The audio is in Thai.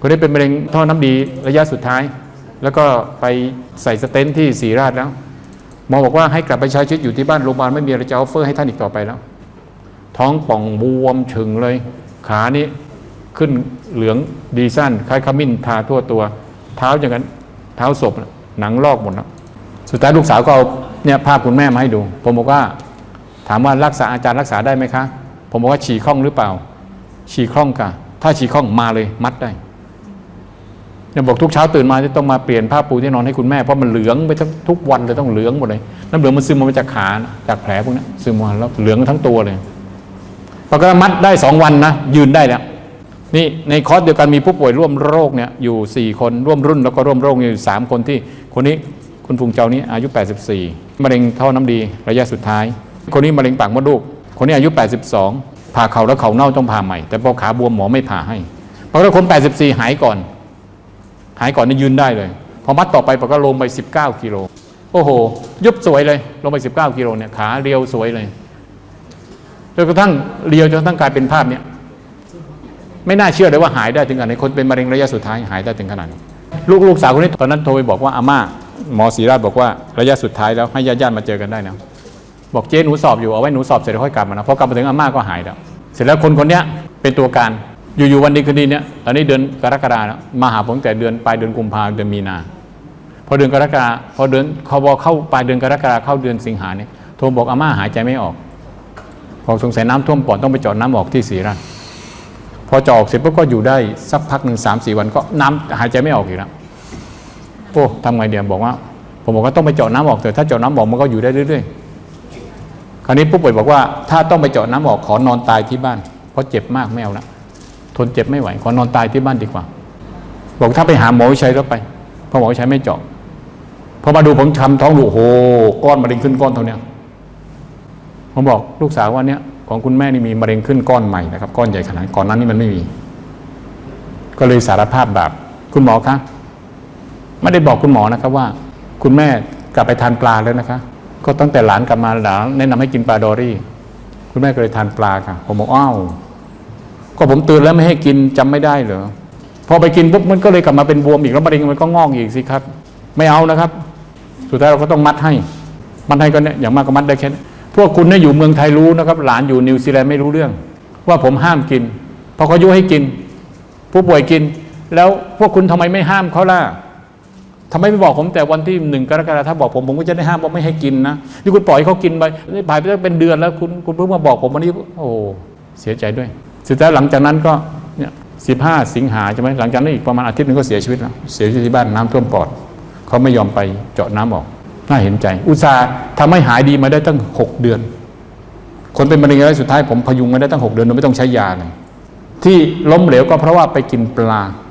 คนนี้เป็นมะเร็งท่อน้ำดีระยะสุดท้าย แล้วก็ไปใส่สเตนที่ศรีราชแล้วหมอบอกว่าให้กลับไปใช้ชีวิตอยู่ที่บ้านโรงพยาบาลไม่มีอะไรจะออฟเฟอร์ให้ท่านอีกต่อไปแล้ว ท้องป่องบวมฉึงเลย ขานี้ขึ้นเหลืองดีสั้นคล้ายขมิ้นทาทั่วตัว เท้าอย่างนั้น เท้าศพหนังลอกหมดแล้วสุดท้ายลูกสาวก็เอาเนี่ยภาพคุณแม่มาให้ดู ผมบอกว่า ถามว่ารักษาอาจารย์รักษาได้ไหมคะ ผมบอกว่าฉี่ข้องหรือเปล่า ฉี่ข้องค่ะ ถ้าฉี่ข้องมาเลยมัดได้ เนี่ยบอกทุกเช้าตื่นมาจะต้องมาเปลี่ยนผ้าปูที่นอนให้คุณแม่เพราะมันเหลืองไปทั้งทุกวันเลยต้องเหลืองหมดเลยน้ำเหลืองมันซึมมาจากขาจากแผลพวกนี้ซึมมาแล้วเหลืองทั้งตัวเลยพอก็มัดได้สองวันนะยืนได้แล้วนี่ในคอร์สเดียวกันมีผู้ป่วยร่วมโรคเนี่ยอยู่ 4 คนร่วมรุ่นแล้วก็ร่วมโรคอยู่สามคนที่คนนี้คุณฟุงเจ้านี้อายุ 84มะเร็งท่อน้ำดีระยะสุดท้าย คนนี้มะเร็งปากมดลูก คนนี้อายุ 82ผ่าเข่าแล้วเข่าเน่าต้องผ่าใหม่ แต่พอขาบวมหมอไม่ผ่าให้ปรากฏว่าคน 84 หายก่อน หายก่อนนี่ยืนได้เลย พอมัดต่อไปปรากฏว่าลงไป 19กิโลโอ้โห ยุบสวยเลย ลงไป 19กิโลเนี่ยขาเรียวสวยเลยจนกระทั่งเรียวจนกระทั่งกลายเป็นภาพเนี่ยไม่น่าเชื่อเลยว่าหายได้ถึงขนาดนี้คนเป็นมะเร็งระยะสุดท้ายหายได้ถึงขนาดนี้ลูกลูกสาวคนนี้ตอนนั้นโทรไปบอกว่าอาม่าหมอศรีราชบอกว่าระยะสุดท้ายแล้วให้ญาติญาติมาเจอกันได้นะบอกเจ๊หนูสอบอยู่เอาไว้หนูสอบเสร็จแล้วค่อยกลับมานะพอกลับมาถึงอาม่าก็หายแล้วเสร็จแล้วคนคนนี้เป็นตัวการ อยู่ๆวันดีคืนดีเนี้ยตอนนี้เดือนกรกฎาแล้วมาหาผมแต่เดือนปลายเดือนกุมภาเดือนมีนาพอเดือนกรกฎาพอเดือนเขาบอเข้าปลายเดือนกรกฎาเข้าเดือนสิงหาเนี่ยโทรบอกอาม่าหายใจไม่ออกพอสงสัยน้ำท่วมปอดต้องไปเจาะน้ำออกที่ศรีราชพอจะออกเสร็จปุ๊บก็อยู่ได้สักพักหนึ่งสามสี่วันก็น้ำหายใจไม่ออกอีกแล้วโอ้ทำไงเดียวบอกว่า ผมบอกว่าต้องไปเจาะน้ำออกเถอะถ้าเจาะน้ำออกมันก็อยู่ได้เรื่อยๆคราวนี้ผู้ป่วยบอกว่าถ้าต้องไปเจาะน้ำออกขอนอนตายที่บ้าน เพราะเจ็บมากไม่เอาละ ทนเจ็บไม่ไหว ขอนอนตายที่บ้านดีกว่า บอกถ้าไปหาหมอวิชัยแล้วไปเพราะหมอวิชัยไม่เจาะพอมาดูผมทำท้องดูโอ้โหก้อนมะเร็งขึ้นก้อนเท่านี้ผมบอกลูกสาวว่าเนี้ยของคุณแม่นี่มีมะเร็งขึ้นก้อนใหม่นะครับก้อนใหญ่ขนาดก่อนนั้นนี่มันไม่มี ก็เลยสารภาพแบบคุณหมอคะไม่ได้บอกคุณหมอนะครับว่า คุณแม่กลับไปทานปลาแล้วนะคะ ก็ตั้งแต่หลานกลับมาหลานแนะนำให้กินปลาดอรี่ คุณแม่ก็เลยทานปลาค่ะ ผมบอกอ้าว ก็ผมเตือนแล้วไม่ให้กินจำไม่ได้เหรอพอไปกินปุ๊บมันก็เลยกลับมาเป็นบวมอีกแล้วมะเร็งมันก็งอกอีกสิครับ ไม่เอานะครับ สุดท้ายเราก็ต้องมัดให้ มัดให้ก็เนี่ยอย่างมากก็มัดได้แค่นี้พวกคุณเนี่ยอยู่เมืองไทยรู้นะครับ หลานอยู่นิวซีแลนด์ไม่รู้เรื่อง ว่าผมห้ามกินพราะเขายุให้กิน ผู้ป่วยกิน แล้วพวกคุณทำไมไม่ห้ามเขาล่ะทำไมไม่บอกผมแต่วันที่หนึ่งกรกฎาคมถ้าบอกผมผมก็จะได้ห้ามว่าไม่ให้กินนะนี่คุณปล่อยให้เขากินไปนี่ผ่านไปได้เป็นเดือนแล้วคุณคุณเพิ่งมาบอกผมวันนี้โอ้เสียใจด้วย สุดท้ายหลังจากนั้นก็เนี่ยสิบห้าสิงหาใช่ไหมหลังจากนั้นอีกประมาณอาทิตย์หนึงก็เสียชีวิตแล้วเสียชีวิตที่บ้านน้ำท่วมปอดเขาไม่ยอมไปเจาะน้ำออกน่าเห็นใจ อุตส่าห์ทำให้หายดีมาได้ตั้งหกเดือน คนเป็นมะเร็งระยะสุดท้ายผมพยุงมาได้ตั้งหกเดือนโดยไม่ต้องใช้ยาเลยที่ล้มเหลวก็เพราะว่าไปกินปลา